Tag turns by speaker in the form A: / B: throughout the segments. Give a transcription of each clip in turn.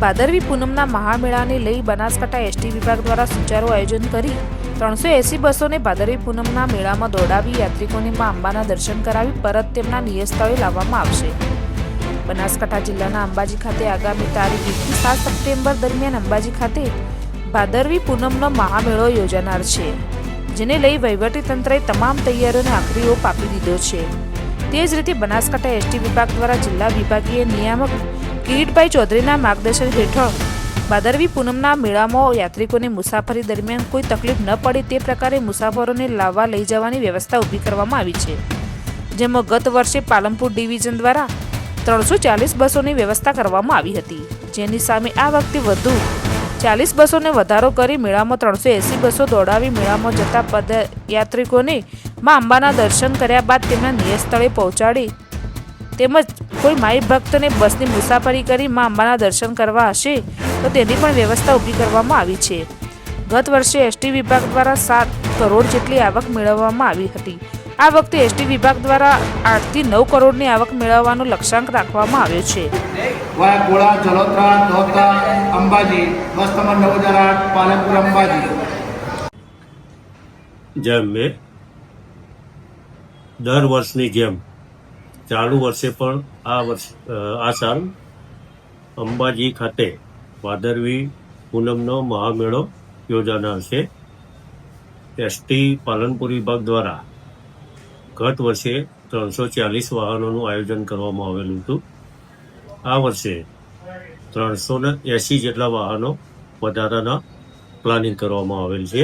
A: ભાદરવી પૂનમના મહામેળાને લઈ બનાસકાંઠા એસટી વિભાગ દ્વારા સુચારું આયોજન કરી ત્રણસો એસી બસોને ભાદરવી પૂનમના મેળામાં દોડાવી યાત્રિકોને મા અંબાના દર્શન કરાવી પરત તેમના નિયત સ્થળે લાવવામાં આવશે. બનાસકાંઠા જિલ્લાના અંબાજી ખાતે આગામી તારીખ એકથી સાત સપ્ટેમ્બર દરમિયાન અંબાજી ખાતે ભાદરવી પૂનમનો મહામેળો યોજાનાર છે, જેને લઈ વહીવટીતંત્રએ તમામ તૈયારીઓને આખરી ઓપ આપી દીધો છે. તે જ રીતે બનાસકાંઠા એસટી વિભાગ દ્વારા જિલ્લા વિભાગીય નિયામક કિરીટભાઈ ચૌધરીના માર્ગદર્શન હેઠળ ભાદરવી પૂનમના મેળામાં યાત્રિકોને મુસાફરી દરમિયાન કોઈ તકલીફ ન પડે તે પ્રકારે મુસાફરોને લાવવા લઈ જવાની વ્યવસ્થા ઊભી કરવામાં આવી છે. જેમાં ગત વર્ષે પાલનપુર ડિવિઝન દ્વારા ત્રણસો ચાલીસ બસોની વ્યવસ્થા કરવામાં આવી હતી. જેની સામે આ વખતે વધુ ચાલીસ બસોને વધારો કરી મેળામાં ત્રણસો એંસી બસો દોડાવી મેળામાં જતા પદયાત્રિકોને મા અંબાના દર્શન કર્યા બાદ તેમના નિયત સ્થળે પહોંચાડી તેમજ કોઈ માઈ ભક્તને બસની મુસાફરી કરી મા અંબાના દર્શન કરવા હશે તો તેની પણ વ્યવસ્થા ઊભી કરવામાં આવી છે. ગત વર્ષે એસટી વિભાગ દ્વારા સાત કરોડ જેટલી આવક મેળવવામાં આવી હતી. આ વખતે એસટી વિભાગ દ્વારા આઠથી નવ કરોડની આવક મેળવવાનો લક્ષ્યાંક રાખવામાં આવ્યો છે.
B: ગોળા જલોત્રા ધોતા અંબાજી બસ નંબર નવ હજાર આઠ પાલનપુર અંબાજી.
C: જેમ મેં દર વર્ષની જેમ ચાલુ વર્ષે પણ આ વર્ષ આ સાલ અંબાજી ખાતે ભાદરવી પૂનમનો મહામેળો યોજાનાર છે. એસટી પાલનપુર વિભાગ દ્વારા ગત વર્ષે ત્રણસો ચાલીસ વાહનોનું આયોજન કરવામાં આવેલું હતું. આ વર્ષે ત્રણસો ને એંસી જેટલા વાહનો વધારાના પ્લાનિંગ કરવામાં આવેલ છે.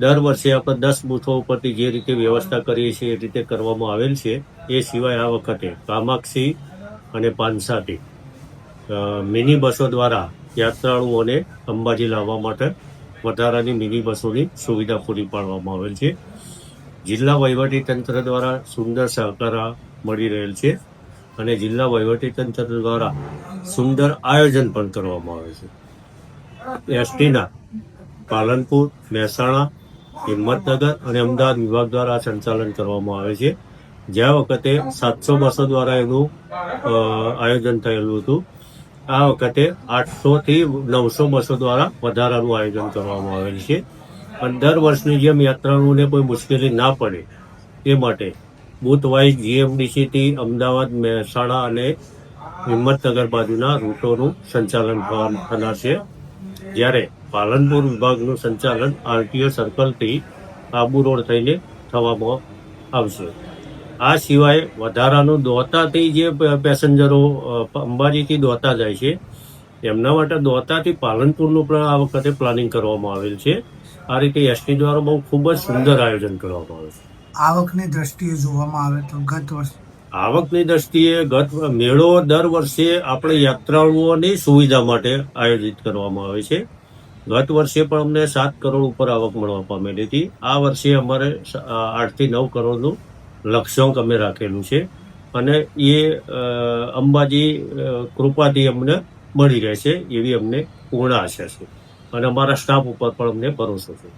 C: દર વર્ષે આપણે દસ બૂથો ઉપરથી જે રીતે વ્યવસ્થા કરીએ છીએ, એ રીતે કરવામાં આવેલ છે. એ સિવાય આ વખતે કામાક્ષી અને પાનસાથી મિની બસો દ્વારા યાત્રાળુઓને અંબાજી લાવવા માટે વધારાની મિની બસોની સુવિધા પૂરી પાડવામાં આવેલ છે. જિલ્લા તંત્ર દ્વારા સુંદર સહકાર મળી રહેલ છે અને જિલ્લા તંત્ર દ્વારા સુંદર આયોજન પણ કરવામાં આવે છે. એસટીના પાલનપુર, મહેસાણા હિંમતનગર અને અમદાવાદ વિભાગ દ્વારા સંચાલન કરવામાં આવે છે. જ્યાં વખતે સાતસો બસો દ્વારા એનું આયોજન થયેલું હતું. આ વખતે આઠસો થી નવસો બસો દ્વારા વધારાનું આયોજન કરવામાં આવેલ છે. અને દર વર્ષની જેમ યાત્રાળુઓને કોઈ મુશ્કેલી ના પડે એ માટે બુથ વાઇઝ જીએમડીસીથી અમદાવાદ, મહેસાણા અને હિંમતનગર બાજુના રૂટોનું સંચાલન થવા- થનાર છે. જ્યારે પાલનપુર વિભાગનું સંચાલન આરટીઓ સર્કલથી આબુ રોડ થઈને થવામાં આવશે. આ સિવાય વધારાનું દોતાથી જે પેસેન્જરો અંબાજીથી દોતા જાય છે, એમના માટે દોતાથી પાલનપુરનું પણ આ વખતે પ્લાનિંગ કરવામાં આવેલ છે. આ રીતે એસટી દ્વારા બહુ ખૂબ જ સુંદર આયોજન કરવામાં આવે છે.
D: આવકની દ્રષ્ટિએ જોવામાં આવે તો ગત વર્ષ
C: આવકની દ્રષ્ટિએ ગત મેળો દર વર્ષે આપણે યાત્રાળુઓની સુવિધા માટે આયોજિત કરવામાં આવે છે. ગત વર્ષે પણ અમને સાત કરોડ ઉપર આવક મળવા પામેલી હતી. આ વર્ષે અમારે આઠથી નવ કરોડનું લક્ષ્યાંક અમે રાખેલું છે અને એ અંબાજી કૃપાથી અમને મળી રહેશે એવી અમને પૂર્ણ આશા છે. અને અમારા સ્ટાફ ઉપર પણ અમને ભરોસો છે.